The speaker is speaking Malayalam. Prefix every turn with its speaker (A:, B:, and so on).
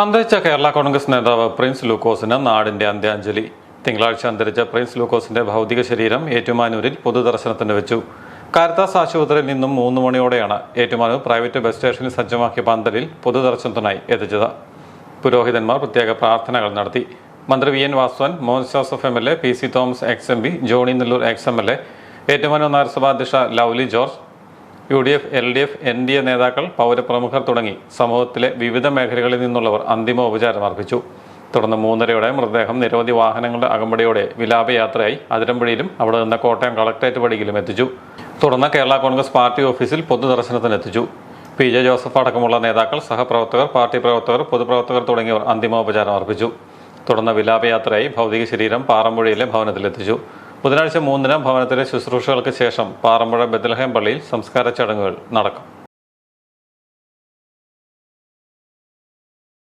A: അന്തരിച്ച കേരള കോൺഗ്രസ് നേതാവ് പ്രിൻസ് ലൂക്കോസിന് നാടിന്റെ അന്ത്യാഞ്ജലി. തിങ്കളാഴ്ച അന്തരിച്ച പ്രിൻസ് ലൂക്കോസിന്റെ ഭൗതിക ശരീരം ഏറ്റുമാനൂരിൽ പൊതുദർശനത്തിന് വെച്ചു. കാരത്താസ് ആശുപത്രിയിൽ നിന്നും മൂന്ന് മണിയോടെയാണ് ഏറ്റുമാനൂർ പ്രൈവറ്റ് ബസ് സ്റ്റേഷനിൽ സജ്ജമാക്കിയ പന്തലിൽ പൊതുദർശനത്തിനായി എത്തിച്ചത്. പുരോഹിതന്മാർ പ്രത്യേക പ്രാർത്ഥനകൾ നടത്തി. മന്ത്രി V N Vasavan Mohan Joseph M L A P C Thomas ex M P Johnny Nelloor ex M L A Ettumanoor നഗരസഭാ അധ്യക്ഷ Lovely George U D F L D F N D A നേതാക്കൾ പൗരപ്രമുഖർ തുടങ്ങി സമൂഹത്തിലെ വിവിധ മേഖലകളിൽ നിന്നുള്ളവർ അന്തിമ ഉപചാരം അർപ്പിച്ചു. തുടർന്ന് മൂന്നരയോടെ മൃതദേഹം നിരവധി വാഹനങ്ങളുടെ അകമ്പടിയോടെ വിലാപയാത്രയായി അതിരമ്പുഴയിലും അവിടെ നിന്ന് കോട്ടയം കളക്ടറേറ്റ് പടിയിലും എത്തിച്ചു. തുടർന്ന് കേരള കോൺഗ്രസ് പാർട്ടി ഓഫീസിൽ പൊതുദർശനത്തിനെത്തിച്ചു പി ജെ ജോസഫ് അടക്കമുള്ള നേതാക്കൾ സഹപ്രവർത്തകർ പാർട്ടി പ്രവർത്തകർ പൊതുപ്രവർത്തകർ തുടങ്ങിയവർ അന്തിമോപചാരം അർപ്പിച്ചു. തുടർന്ന് വിലാപയാത്രയായി ഭൗതിക ശരീരം പാറമ്പുഴയിലെ ഭവനത്തിലെത്തിച്ചു. ബുധനാഴ്ച മൂന്നിന് ഭവനത്തിലെ ശുശ്രൂഷകൾക്ക് ശേഷം പാറമ്പുഴ ബദലഹേം പള്ളിയിൽ സംസ്കാര ചടങ്ങുകൾ നടക്കും.